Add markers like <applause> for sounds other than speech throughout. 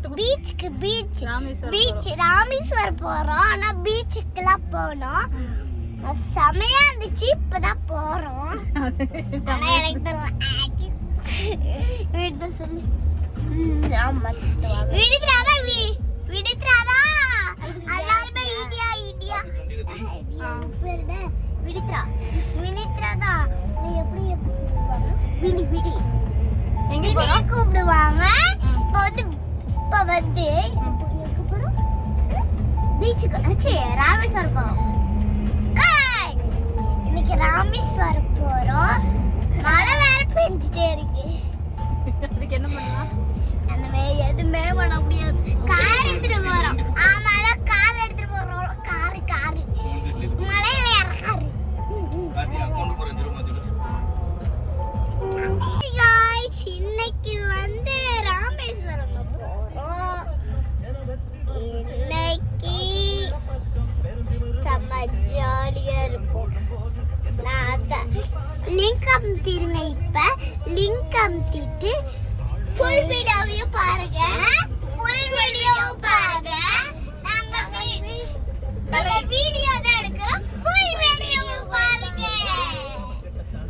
பீச்சுக்கு beach. Beach Rameswaram போறோம். ஆனா பீச்சுக்குலாம் போனோம். செமையா இருந்துச்சு. இப்பதான் போறோம். ஆனா எனக்கு. வீட்டு சொல்லி. ஆமா விடுத்துறாதா விடுத்துறாதா எல்லாருமே இடியா இடியா. பேருட விடுத்துறாதா நீ எப்படி எப்படி? விழி விழி எங்க போறோம்? கூப்பிடுவாங்க. இப்போ வந்து இப்போ வந்து பீச்சுக்கு அச்சே ராமேஸ்வரம் போறோம் இன்னைக்கு ராமேஸ்வரம் போறோம். லிங்க் அமுத்திருங்க இப்ப. லிங்க் அமுத்திட்டு ஃபுல் வீடியோவையும் பாருங்க. ஃபுல் வீடியோவும் பாருங்க. நம்ம வீடியோ தான் எடுக்கிறோம். ஃபுல் வீடியோவும் பாருங்க.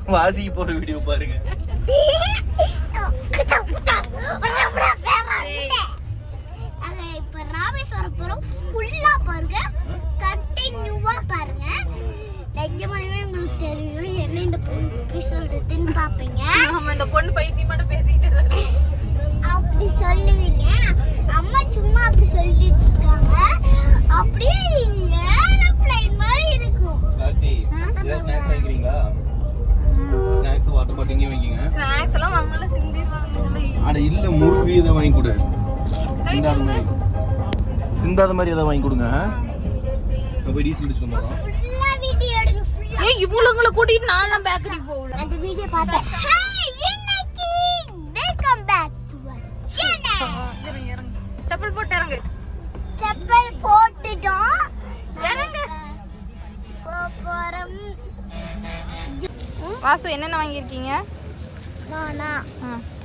வாசிக்கு போற வீடியோ பாருங்க. <laughs> ஸ்நாக்ஸ் வாங்கிக்கிறீங்களா ஸ்நாக்ஸ் வாட்டர் பாட்டில் இங்கே வாங்கிங்க ஸ்நாக்ஸ் எல்லாம் நம்மள சிந்திடுவாங்க அட இல்ல முறுக்கு இதை வாங்கி கொடு. சிந்தாத மாதிரி. சிந்தாத மாதிரி எதாவது வாங்கி கொடுங்க. நான் போய் டீசல் எடுங்க ஃபுல்லா. ஏய் இவ்வளவுங்களை கூட்டிட்டு நான்லாம் பேக்கரி போகல. அந்த வீடியோ பார்த்தேன். வெல்கம் பேக் டு செப்பல் போட்டு இறங்கு. வாசு என்னென்ன வாங்கியிருக்கீங்க.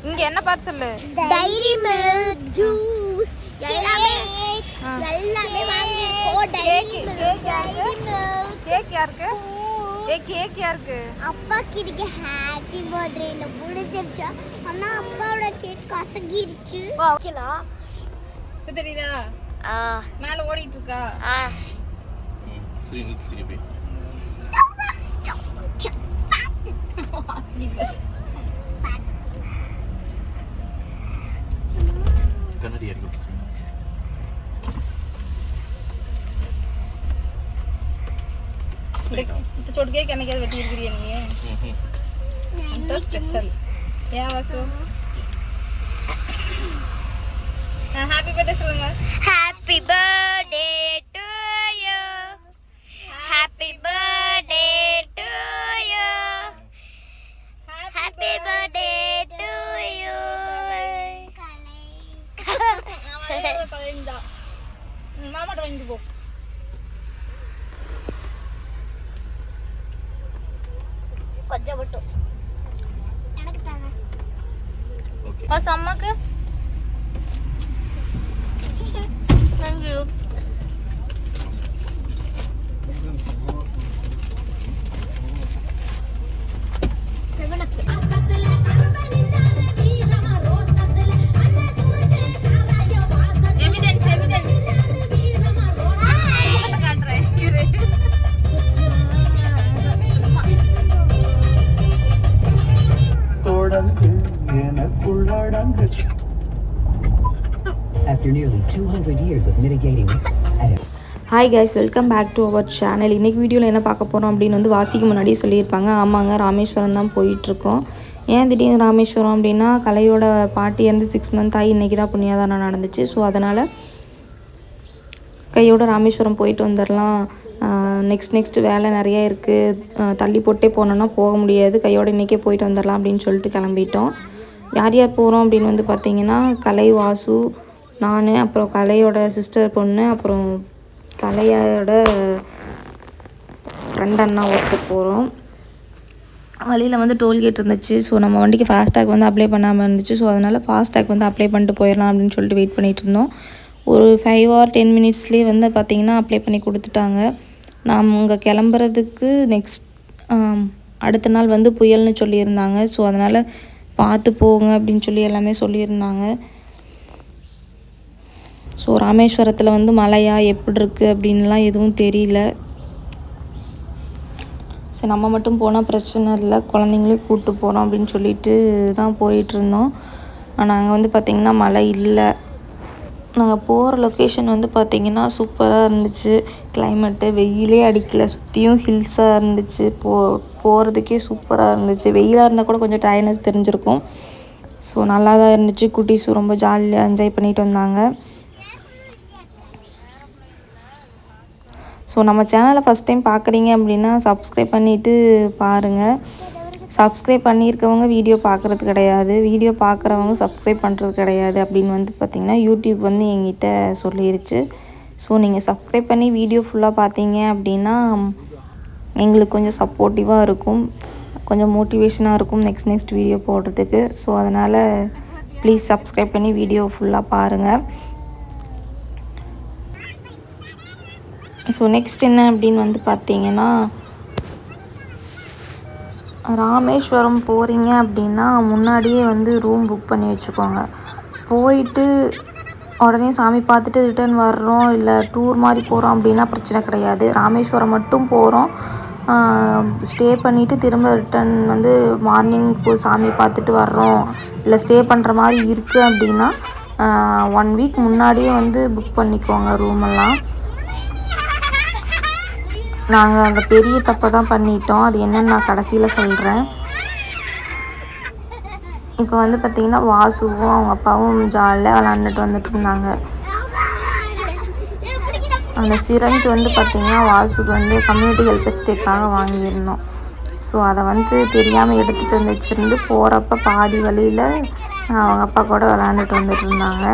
இங்க என்ன பார்த்து சொல்லு? டைரி மில்க் ஜூஸ் எல்லாமே. எல்லாமே வாங்கியிருக்கோம். டைரி கேக்கு, மில்க் கேக் யாருக்கு? டைரி கேக் யாருக்கு? ஏ கேக் யாருக்கு? அப்பாக்கு இதுக்கு ஹாப்பி பர்த்டேல முடிஞ்சிருச்சு. ஆனா அப்பாவோட கேக் கசங்கிருச்சு. ஓகேலா தெரியுதா? ஆ. மேல ஓடிட்டு இருக்கா? சரி நிறுத்து சரி போய் கண்ணாடி இறக்கி இந்த சொட்டு கேக் என்னைக்காவது வெட்டி இருக்கிறியா நீ அந்த ஸ்பெஷல் ஏன் வாசு ஹாப்பி பர்த்டே சொல்லுங்க happy birthday to you happy birthday to you happy birthday to you மாமாட்ட வாங்கிட்டு போ கொஞ்சம் மட்டும் எனக்கு தாங்க வாசு அம்மாக்கு thank you 200 years of mitigating hi guys welcome back to our channel இன்றைக்கி வீடியோவில் என்ன பார்க்க போகிறோம் அப்படின்னு வந்து வாசிக்கு முன்னாடியே சொல்லியிருப்பாங்க. ஆமாங்க ராமேஸ்வரம் தான் போயிட்டுருக்கோம். ஏன் திடீர்னு ராமேஸ்வரம் அப்படின்னா கலையோட பாட்டி இருந்து சிக்ஸ் மந்த் ஆகி இன்றைக்கி தான் புண்ணியாதானம் நடந்துச்சு. ஸோ அதனால் கையோட ராமேஸ்வரம் போயிட்டு வந்துடலாம் நெக்ஸ்ட் நெக்ஸ்ட் வேலை நிறையா இருக்குது தள்ளி போட்டே போனோன்னா போக முடியாது. கையோட இன்றைக்கே போயிட்டு வந்துடலாம் அப்படின்னு சொல்லிட்டு கிளம்பிட்டோம். யார் யார் போகிறோம் அப்படின்னு வந்து பார்த்திங்கன்னா கலை வாசு நான் அப்புறம் கலையோட சிஸ்டர் பொண்ணு அப்புறம் கலையோட ஃப்ரெண்ட் அண்ணா ஒர்க்கு போகிறோம் வழியில் வந்து டோல்கேட் இருந்துச்சு. ஸோ நம்ம வண்டிக்கு ஃபாஸ்டேக் வந்து அப்ளை பண்ணாமல் இருந்துச்சு. ஸோ அதனால் ஃபாஸ்டேக் வந்து அப்ளை பண்ணிட்டு போயிடலாம் அப்படின்னு சொல்லிட்டு வெயிட் பண்ணிகிட்டு இருந்தோம். ஒரு ஃபைவ் ஆர் டென் மினிட்ஸ்லேயே வந்து பார்த்திங்கன்னா அப்ளை பண்ணி கொடுத்துட்டாங்க. நாம் அங்கே கிளம்புறதுக்கு நெக்ஸ்ட் அடுத்த நாள் வந்து புயல்னு சொல்லியிருந்தாங்க. ஸோ அதனால் பார்த்து போங்க அப்படின்னு சொல்லி எல்லாமே சொல்லியிருந்தாங்க. ஸோ ராமேஸ்வரத்தில் வந்து மழையா எப்படி இருக்குது அப்படின்லாம் எதுவும் தெரியல. சரி நம்ம மட்டும் போனால் பிரச்சனை இல்லை. குழந்தைங்களையும் கூப்பிட்டு போகிறோம் அப்படின்னு சொல்லிட்டு தான் போயிட்டுருந்தோம் ஆனால் அங்கே வந்து பார்த்திங்கன்னா மழை இல்லை. நாங்கள் போகிற லொக்கேஷன் வந்து பார்த்திங்கன்னா சூப்பராக இருந்துச்சு. கிளைமேட்டு வெயிலே அடிக்கல. சுற்றியும் ஹில்ஸாக இருந்துச்சு. போ போகிறதுக்கே சூப்பராக இருந்துச்சு. வெயிலாக இருந்தால் கூட கொஞ்சம் டயர்னஸ் தெரிஞ்சிருக்கும். ஸோ நல்லா தான் இருந்துச்சு. குட்டீஸும் ரொம்ப ஜாலியாக என்ஜாய் பண்ணிட்டு வந்தாங்க. ஸோ நம்ம சேனலை ஃபஸ்ட் டைம் பார்க்குறீங்க அப்படின்னா சப்ஸ்கிரைப் பண்ணிவிட்டு பாருங்கள் சப்ஸ்கிரைப் பண்ணியிருக்கவங்க வீடியோ பார்க்குறது கிடையாது. வீடியோ பார்க்குறவங்க சப்ஸ்கிரைப் பண்ணுறது கிடையாது அப்படின்னு வந்து பார்த்திங்கன்னா யூடியூப் வந்து எங்கிட்ட சொல்லிருச்சு. ஸோ நீங்கள் சப்ஸ்கிரைப் பண்ணி வீடியோ ஃபுல்லாக பார்த்தீங்க அப்படின்னா எங்களுக்கு கொஞ்சம் சப்போர்ட்டிவாக இருக்கும். கொஞ்சம் மோட்டிவேஷனாக இருக்கும் நெக்ஸ்ட் நெக்ஸ்ட் வீடியோ போடுறதுக்கு. ஸோ அதனால் ப்ளீஸ் சப்ஸ்கிரைப் பண்ணி வீடியோ ஃபுல்லாக பாருங்கள் ஸோ நெக்ஸ்ட் என்ன அப்படின்னு வந்து பார்த்தீங்கன்னா ராமேஸ்வரம் போகிறீங்க அப்படின்னா முன்னாடியே வந்து ரூம் புக் பண்ணி வச்சுக்கோங்க. போயிட்டு உடனே சாமி பார்த்துட்டு ரிட்டர்ன் வர்றோம் இல்லை டூர் மாதிரி போகிறோம் அப்படின்னா பிரச்சனை கிடையாது. ராமேஸ்வரம் மட்டும் போகிறோம் ஸ்டே பண்ணிவிட்டு திரும்ப ரிட்டர்ன் வந்து மார்னிங் போய் சாமி பார்த்துட்டு வர்றோம். இல்லை ஸ்டே பண்ணுற மாதிரி இருக்குது அப்படின்னா ஒன் வீக் முன்னாடியே வந்து புக் பண்ணிக்கோங்க ரூமெல்லாம் நாங்கள் அந்த பெரிய தப்பை தான் பண்ணிட்டோம். அது என்னன்னு நான் கடைசியில் சொல்கிறேன் இப்போ வந்து பார்த்திங்கன்னா வாசுவும் அவங்க அப்பாவும் ஜாலியாக விளாண்டுட்டு வந்துட்டு இருந்தாங்க. அந்த சிரஞ்ச் வந்து பார்த்திங்கன்னா வாசுக்கு வந்து கம்யூனிட்டி ஹெல்ப் எஸ்டேட்காக வாங்கியிருந்தோம். ஸோ அதை வந்து தெரியாமல் எடுத்துகிட்டு வந்து வச்சுருந்து போகிறப்ப பாதி வழியில் அவங்க அப்பா கூட விளாண்டுட்டு வந்துட்டு இருந்தாங்க.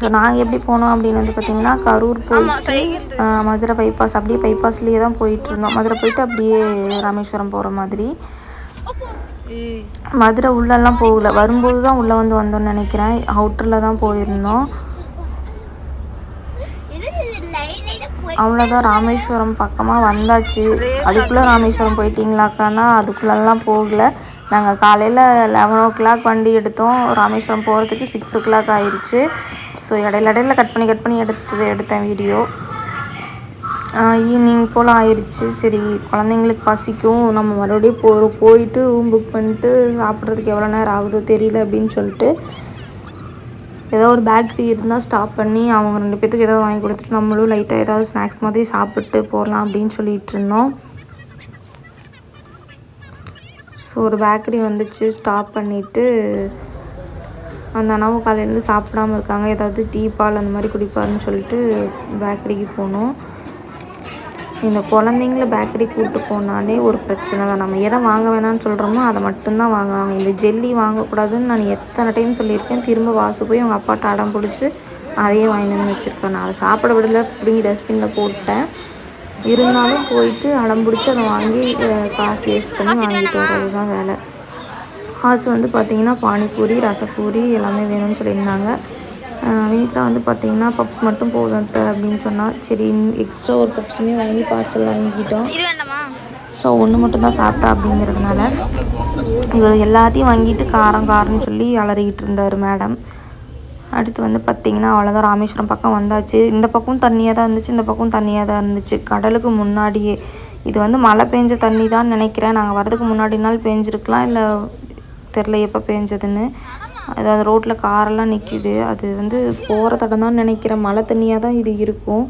ஸோ நாங்கள் எப்படி போனோம் அப்படின்னு வந்து பார்த்திங்கன்னா கரூர் போயிட்டு மதுரை பைபாஸ் அப்படியே பைபாஸ்லேயே தான் போயிட்டு இருந்தோம் மதுரை போயிட்டு அப்படியே ராமேஸ்வரம் போகிற மாதிரி. மதுரை உள்ளெல்லாம் போகல. வரும்போது தான் உள்ளே வந்து வந்தோம்னு நினைக்கிறேன். அவுட்டரில் தான் போயிருந்தோம். அவ்வளோதான் ராமேஸ்வரம் பக்கமாக வந்தாச்சு. அதுக்குள்ளே ராமேஸ்வரம் போயிட்டீங்களாக்கானா அதுக்குள்ளெல்லாம் போகல. நாங்கள் காலையில் லெவன் ஓ கிளாக் வண்டி எடுத்தோம். ராமேஸ்வரம் போகிறதுக்கு சிக்ஸ் ஓ கிளாக் ஆயிடுச்சு ஸோ இடையில இடையில கட் பண்ணி கட் பண்ணி எடுத்தது எடுத்தேன் வீடியோ ஈவினிங் போல் ஆயிடுச்சு சரி குழந்தைங்களுக்கு பசிக்கும். நம்ம மறுபடியும் போ போயிட்டு ரூம் புக் பண்ணிட்டு சாப்பிட்றதுக்கு எவ்வளோ நேரம் ஆகுதோ தெரியல அப்படின்னு சொல்லிட்டு ஏதோ ஒரு பேக்கரி இருந்தால் ஸ்டாப் பண்ணி அவங்க ரெண்டு பேர்த்துக்கு ஏதோ வாங்கி கொடுத்துட்டு நம்மளும் லைட்டாக ஏதாவது ஸ்நாக்ஸ் மாதிரி சாப்பிட்டு போகலாம் அப்படின்னு சொல்லிட்டு இருந்தோம். ஸோ ஒரு பேக்கரி வந்துச்சு ஸ்டாப் பண்ணிவிட்டு அந்த அண்ணாவும் காலையிலேருந்து சாப்பிடாம இருக்காங்க. ஏதாவது டீ பால் அந்த மாதிரி குடிப்பாருன்னு சொல்லிட்டு பேக்கரிக்கு போனோம். இந்த குழந்தைங்கள பேக்கரி கூப்பிட்டு போனாலே ஒரு பிரச்சனை தான். நம்ம எதை வாங்க வேணாம்னு சொல்கிறோமோ அதை மட்டும்தான் வாங்குவாங்க. இந்த ஜெல்லி வாங்கக்கூடாதுன்னு நான் எத்தனை டைம் சொல்லியிருக்கேன். திரும்ப வாசு போய் அவங்க அப்பாட்ட அடம் பிடிச்சி அதையே வாங்கி வந்து வச்சுருக்கேன். நான் அதை சாப்பிட விடல பிடிங்கி டஸ்ட்பினில் போட்டேன். இருந்தாலும் போயிட்டு அடம் பிடிச்சி அதை வாங்கி காசு வேஸ்ட் பண்ணி வாங்கிட்டு வர்றது தான் வேலை. காசு வந்து பார்த்திங்கன்னா பானிபூரி ரசப்பூரி எல்லாமே வேணும்னு சொல்லியிருந்தாங்க. வீட்டில் வந்து பார்த்திங்கன்னா பப்ஸ் மட்டும் போதும் அப்படின்னு சொன்னால் சரி எக்ஸ்ட்ரா ஒரு பப்ஸுமே வாங்கி பார்சல் வாங்கிக்கிட்டோம். ஸோ ஒன்று மட்டும் தான் சாப்பிட்டா அப்படிங்கிறதுனால இவர் எல்லாத்தையும் வாங்கிட்டு காரம் காரம்னு சொல்லி அலறிக்கிட்டு இருந்தார் மேடம் அடுத்து வந்து பார்த்திங்கன்னா அவ்வளோதான் ராமேஸ்வரம் பக்கம் வந்தாச்சு. இந்த பக்கம் தண்ணியாக தான் இருந்துச்சு. இந்த பக்கம் தண்ணியாக தான் இருந்துச்சு. கடலுக்கு முன்னாடியே. இது வந்து மழை பெஞ்ச தண்ணி தான் நினைக்கிறேன். நாங்கள் வரதுக்கு முன்னாடி நாள் பேஞ்சிருக்கலாம். இல்லை தெரில எப்போ பேஞ்சதுன்னு. அதாவது ரோட்டில் காரெல்லாம் நிற்கிது அது வந்து போகிற தடம் தான் நினைக்கிறேன். மழை தண்ணியாக தான் இது இருக்கும்.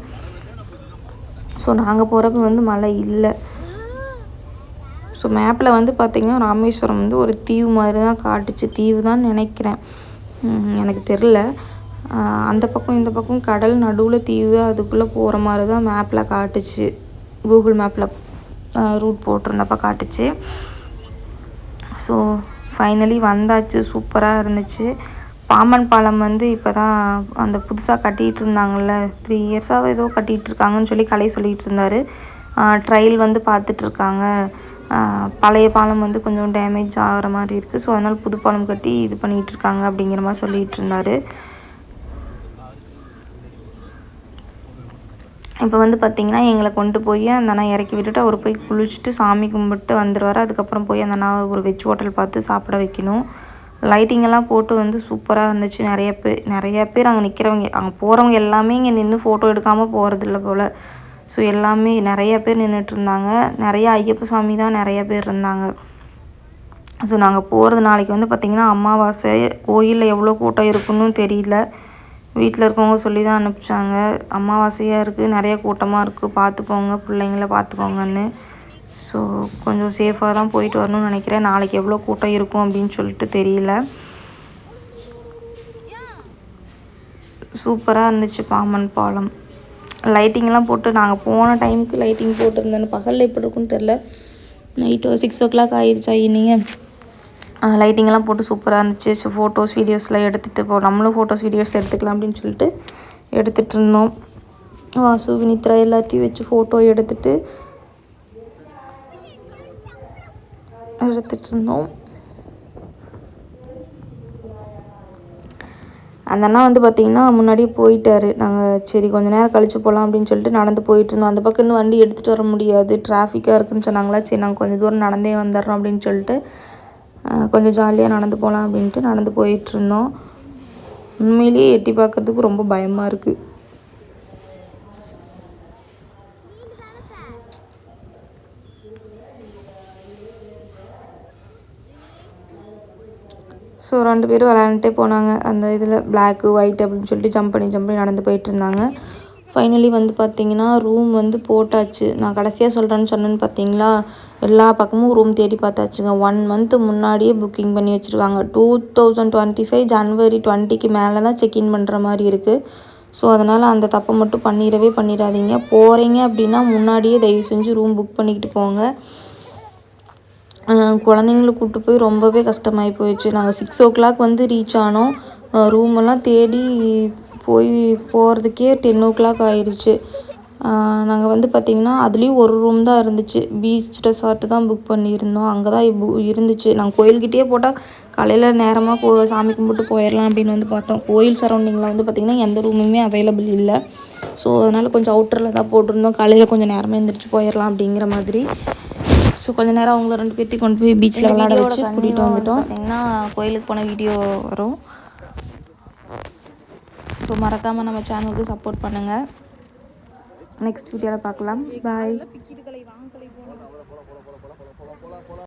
ஸோ நாங்கள் போகிறப்ப வந்து மழை இல்லை. ஸோ மேப்பில் வந்து பார்த்திங்கன்னா ராமேஸ்வரம் வந்து ஒரு தீவு மாதிரி தான் காட்டுச்சு. தீவு தான் நினைக்கிறேன். எனக்கு தெரில அந்த பக்கம் இந்த பக்கம் கடல் நடுவில் தீவு அதுக்குள்ளே போகிற மாதிரி தான் மேப்பில் காட்டுச்சு. கூகுள் மேப்பில் ரூட் போட்டிருந்தப்ப காட்டுச்சு. ஸோ ஃபைனலி வந்தாச்சு. சூப்பராக இருந்துச்சு. பாம்பன் பாலம் வந்து இப்போ தான் அந்த புதுசாக கட்டிகிட்டு இருந்தாங்கல்ல த்ரீ இயர்ஸாக ஏதோ கட்டிகிட்டு இருக்காங்கன்னு சொல்லி கலை சொல்லிகிட்டு இருந்தார். ட்ரையல் வந்து பார்த்துட்ருக்காங்க பழைய பாலம் வந்து கொஞ்சம் டேமேஜ் ஆகிற மாதிரி இருக்குது ஸோ அதனால் புது பாலம் கட்டி இது பண்ணிகிட்டு இருக்காங்க அப்படிங்கிற மாதிரி சொல்லிகிட்டு இருந்தார். இப்போ வந்து பார்த்திங்கன்னா எங்களை கொண்டு போய் அந்த அண்ணா இறக்கி விட்டுட்டு அவர் போய் குளிச்சுட்டு சாமி கும்பிட்டு வந்துடுவார் அதுக்கப்புறம் போய் அந்த அண்ணா ஒரு வெஜ் ஹோட்டல் பார்த்து சாப்பிட வைக்கணும். லைட்டிங் எல்லாம் போட்டு வந்து சூப்பராக இருந்துச்சு. நிறைய பேர் நிறைய பேர் அங்கே நிற்கிறவங்க அங்கே போகிறவங்க எல்லாமே இங்கே நின்று ஃபோட்டோ எடுக்காமல் போகிறதில்ல போல். ஸோ எல்லாமே நிறைய பேர் நின்றுட்டுருந்தாங்க நிறைய ஐயப்ப சாமி தான் நிறைய பேர் இருந்தாங்க. ஸோ நாங்கள் போகிறது நாளைக்கு வந்து பார்த்திங்கன்னா அமாவாசை. கோயிலில் எவ்வளோ கூட்டம் இருக்குன்னு தெரியல. வீட்டில் இருக்கவங்க சொல்லி தான் அனுப்பிச்சாங்க. அமாவாசையாக இருக்குது நிறைய கூட்டமாக இருக்குது பார்த்துக்கோங்க பிள்ளைங்கள பார்த்துக்கோங்கன்னு ஸோ கொஞ்சம் சேஃபாக தான் போயிட்டு வரணும்னு நினைக்கிறேன். நாளைக்கு எவ்வளோ கூட்டம் இருக்கும் அப்படின்னு சொல்லிட்டு தெரியல. சூப்பராக இருந்துச்சு பாம்பன் பாலம். லைட்டிங்லாம் போட்டு நாங்கள் போன டைமுக்கு லைட்டிங் போட்டிருந்தேன் பகலில் எப்படி இருக்குன்னு தெரில நைட்டு சிக்ஸ் ஓ கிளாக் ஆயிடுச்சா ஈவினிங்கு லைட்டிங்லாம் போட்டு சூப்பராக இருந்துச்சு. ஸோ ஃபோட்டோஸ் வீடியோஸ்லாம் எடுத்துகிட்டு இப்போ நம்மளும் ஃபோட்டோஸ் வீடியோஸ் எடுத்துக்கலாம் அப்படின்னு சொல்லிட்டு எடுத்துகிட்டு இருந்தோம். வாசு வினித்ரா எல்லாத்தையும் வச்சு ஃபோட்டோ எடுத்துகிட்டு எடுத்துகிட்டு இருந்தோம். அந்த அண்ணா வந்து பார்த்திங்கன்னா முன்னாடியே போயிட்டாரு. நாங்கள் சரி கொஞ்சம் நேரம் கழிச்சு போகலாம் அப்படின்னு சொல்லிட்டு நடந்து போயிட்டு இருந்தோம். அந்த பக்கம் இருந்து வண்டி எடுத்துகிட்டு வர முடியாது. டிராஃபிக்காக இருக்குன்னு சொன்னாங்களா சரி நாங்கள் கொஞ்சம் தூரம் நடந்தே வந்துடுறோம் அப்படின்னு சொல்லிட்டு கொஞ்சம் ஜாலியாக நடந்து போகலாம் அப்படின்ட்டு நடந்து போயிட்டு இருந்தோம். உண்மையிலேயே எட்டி பார்க்கறதுக்கு ரொம்ப பயமாக இருக்குது ஸோ ரெண்டு பேரும் விளையாண்டுட்டே போனாங்க. அந்த இதில் பிளாக்கு ஒயிட் அப்படின்னு சொல்லிட்டு ஜம்ப் பண்ணி ஜம்ப் பண்ணி நடந்து போயிட்டு இருந்தாங்க. ஃபைனலி வந்து பார்த்தீங்கன்னா ரூம் வந்து போட்டாச்சு. நான் கடைசியாக சொல்கிறேன்னு சொன்னேன்னு பார்த்தீங்களா எல்லா பக்கமும் ரூம் தேடி பார்த்தாச்சுங்க. ஒன் மந்த்து முன்னாடியே புக்கிங் பண்ணி வச்சுருக்காங்க. டூ தௌசண்ட் டுவெண்ட்டி ஃபைவ் ஜனவரி டுவெண்ட்டிக்கு மேலே தான் செக்இன் பண்ணுற மாதிரி இருக்குது ஸோ அதனால் அந்த தப்பை மட்டும் பண்ணிடவே பண்ணிடாதீங்க. போகிறீங்க அப்படின்னா முன்னாடியே தயவு செஞ்சு ரூம் புக் பண்ணிக்கிட்டு போங்க. குழந்தைங்கள கூப்பிட்டு போய் ரொம்பவே கஷ்டமாகி போயிடுச்சு. நாங்கள் சிக்ஸ் ஓ கிளாக் வந்து ரீச் ஆனோம். ரூமெல்லாம் தேடி போய் போகிறதுக்கே டென் ஓ கிளாக் ஆயிடுச்சு நாங்கள் வந்து பார்த்திங்கன்னா அதுலேயும் ஒரு ரூம் தான் இருந்துச்சு. பீச் ரெசார்ட்டு தான் புக் பண்ணியிருந்தோம். அங்கே தான் இருந்துச்சு. நாங்கள் கோயில்கிட்டே போட்டால் காலையில் நேரமாக போ சாமி கும்பிட்டு போயிடலாம் அப்படின்னு வந்து பார்த்தோம். கோயில் சரௌண்டிங்கில் வந்து பார்த்திங்கன்னா எந்த ரூமுமே அவைலபிள் இல்லை. ஸோ அதனால் கொஞ்சம் அவுட்டரில் தான் போட்டிருந்தோம். காலையில் கொஞ்சம் நேரமாக எழுந்திரிச்சு போயிடலாம் அப்படிங்கிற மாதிரி. ஸோ கொஞ்ச நேரம் அவங்கள ரெண்டு பேர்த்தையும் கொண்டு போய் பீச்சில் விளையாட வச்சு கூட்டிகிட்டு வந்துட்டோம். பார்த்தீங்கன்னா கோயிலுக்கு போன வீடியோ வரும்? ஸோ மறக்காமல் நம்ம சேனலுக்கு சப்போர்ட் பண்ணுங்கள் நெக்ஸ்ட் வீடியோவில் பார்க்கலாம். பாய்